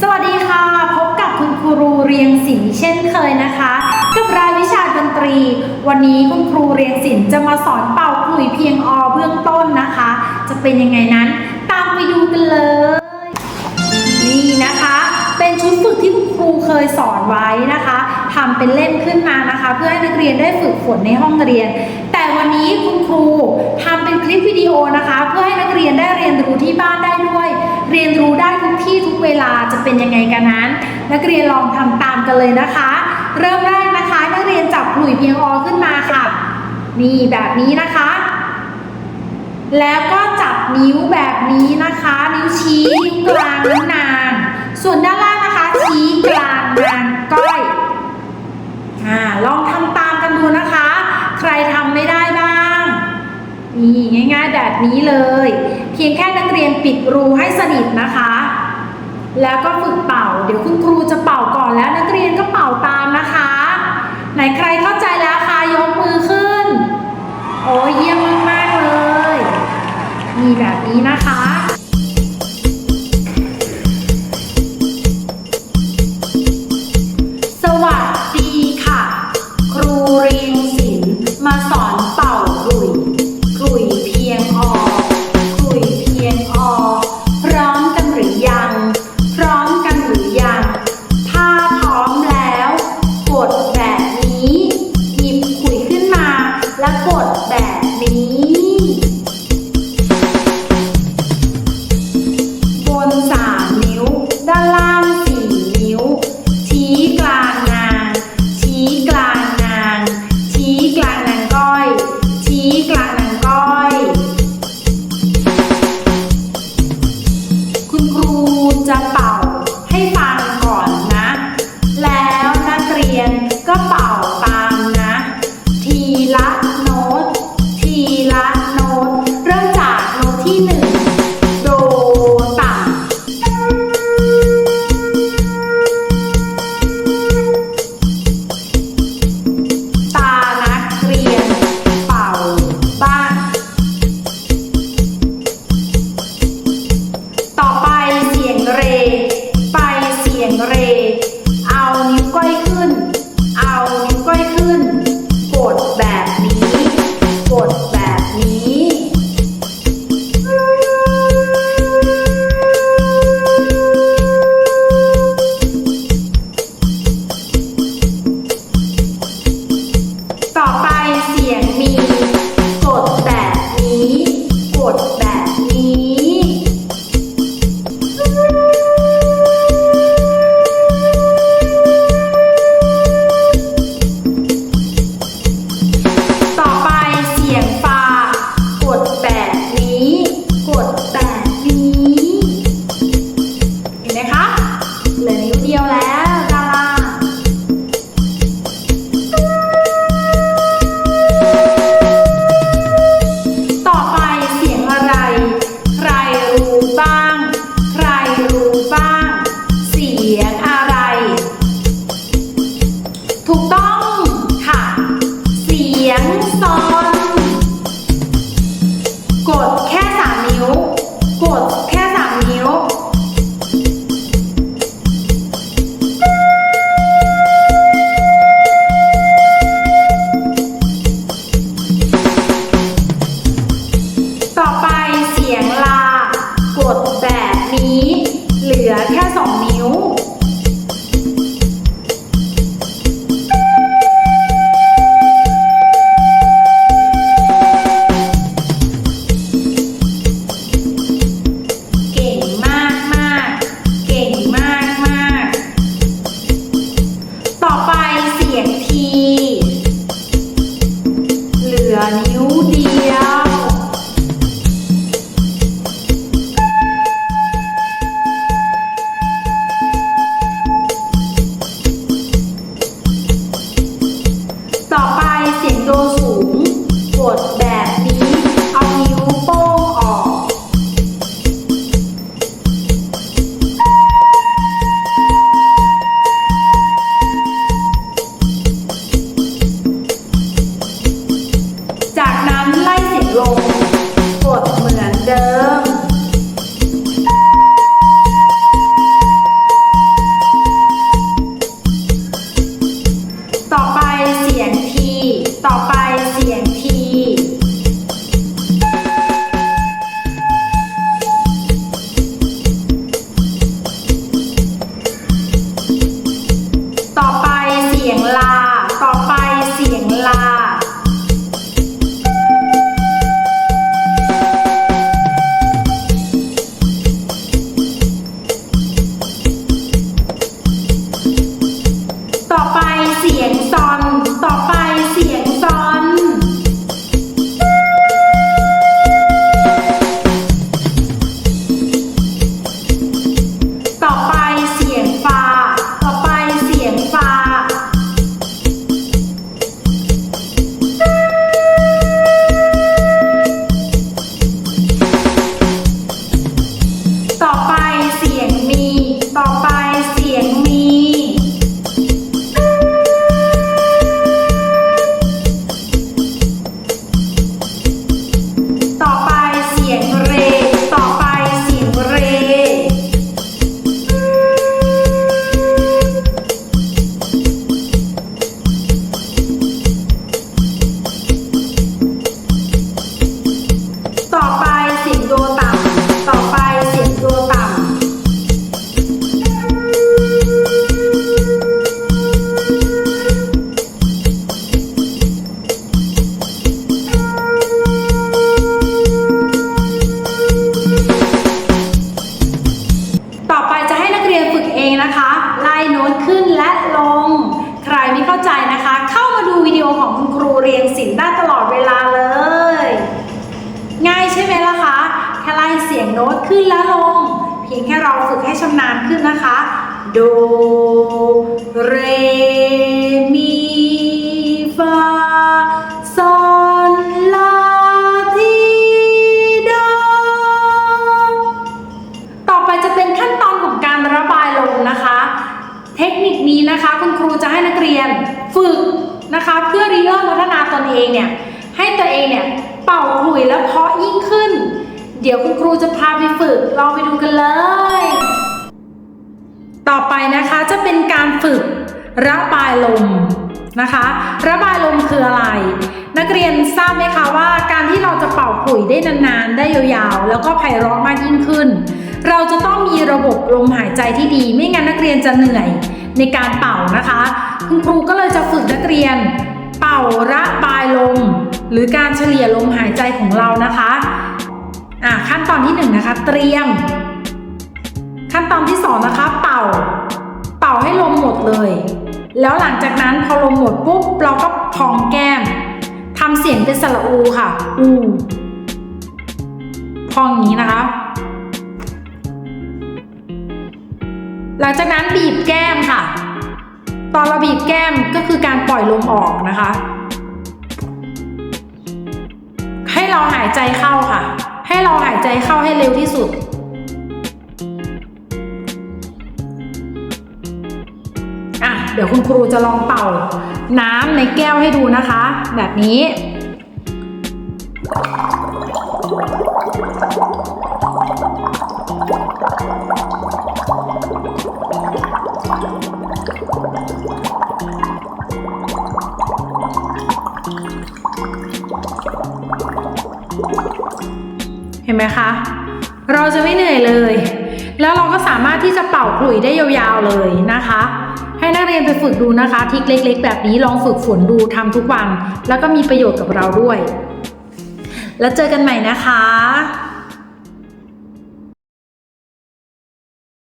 สวัสดีค่ะ พบกับคุณครูเรียงศิลป์เช่นเคยนะคะ กับรายวิชาดนตรี วันนี้คุณครูเรียงศิลป์จะมาสอนเป่าขลุ่ยเพียงอเบื้องต้นนะคะ จะเป็นยังไงนั้น ตามไปดูกันเลย นี่นะคะ เป็นชุดฝึกที่คุณครูเคยสอนไว้นะคะทำเป็นเล่มขึ้นมานะคะ เพื่อให้นักเรียนได้ฝึกฝนในห้องเรียน แต่วันนี้คุณครูทำเป็นคลิปวิดีโอนะคะ เพื่อให้นักเรียนได้เรียนรู้ที่บ้านได้ด้วย เรียนรู้ได้ทุกที่ทุกเวลาจะเป็นยังไงกันนั้น นักเรียนลองทำตามกันเลยนะคะ เริ่มแรกนะคะนักเรียนจับขลุ่ยเพียงอขึ้นมาค่ะ นี่แบบนี้นะคะ แล้วก็จับนิ้วแบบนี้นะคะ นิ้วชี้นิ้วกลางนิ้วนาง ส่วนด้านล่างนะคะชี้กลางนางก้อยอ่าลองทำตามกันดูนะคะ ใครทำไม่ได้บ้างนี่ง่ายๆแบบ นี้เลย เพียงแค่นักเรียนปิดรูให้สนิทนะคะ แล้วก็ฝึกเป่า เดี๋ยวคุณครูจะเป่าก่อนแล้วนักเรียนก็เป่าตามนะคะ ไหนใครเข้าใจแล้วคะยกมือขึ้น โอ้ยเยี่ยมมากๆเลย มีแบบนี้นะคะ โน้ตขึ้นและลง เพียงแค่เราฝึกให้ชำนาญขึ้นนะคะ โด เร มี ฟา ซอนลา ทีโด ต่อไปจะเป็นขั้นตอนของการระบายลมนะคะ เทคนิคนี้นะคะคุณครูจะให้นักเรียนฝึกนะคะ เพื่อริเริ่มพัฒนาตนเองเนี่ย ให้ตัวเองเนี่ย เป่าขลุ่ยและเพาะยิ่งขึ้น เดี๋ยวคุณครูจะพาไปฝึก ลองไปดูกันเลย ต่อไปนะคะจะเป็นการฝึกระบายลมนะคะ ระบายลมคืออะไร นักเรียนทราบไหมคะว่าการที่เราจะเป่าขลุ่ยได้นานๆ ได้ยาวๆ แล้วก็ไพเราะมากยิ่งขึ้น เราจะต้องมีระบบลมหายใจที่ดี ไม่งั้นนักเรียนจะเหนื่อยในการเป่านะคะ คุณครูก็เลยจะฝึกนักเรียน เป่าระบายลม หรือการเฉลี่ยลมหายใจของเรานะคะ อะขั้นตอนที่หนึ่งนะคะ เตรียม ขั้นตอนที่สองนะคะ เป่า เป่าให้ลมหมดเลย แล้วหลังจากนั้นพอลมหมดปุ๊บเราก็พองแก้มทำเสียงเป็นสระอูค่ะ อูพองอย่างนี้นะคะ หลังจากนั้นบีบแก้มค่ะ ตอนเราบีบแก้มก็คือการปล่อยลมออกนะคะ ให้เราหายใจเข้าค่ะ เราหายใจเข้าให้เร็วที่สุด อะ เดี๋ยวคุณครูจะลองเป่าน้ำในแก้วให้ดูนะคะ แบบนี้ นไหมคะ เราจะไม่เหนื่อยเลย แล้วเราก็สามารถที่จะเป่าขลุ่ยได้ยาวๆเลยนะคะ ให้นักเรียนไปฝึกดูนะคะทิกเล็ก ๆ แบบนี้ลองฝึกฝนดูทำทุกวัน แล้วก็มีประโยชน์กับเราด้วย แล้วเจอกันใหม่นะคะ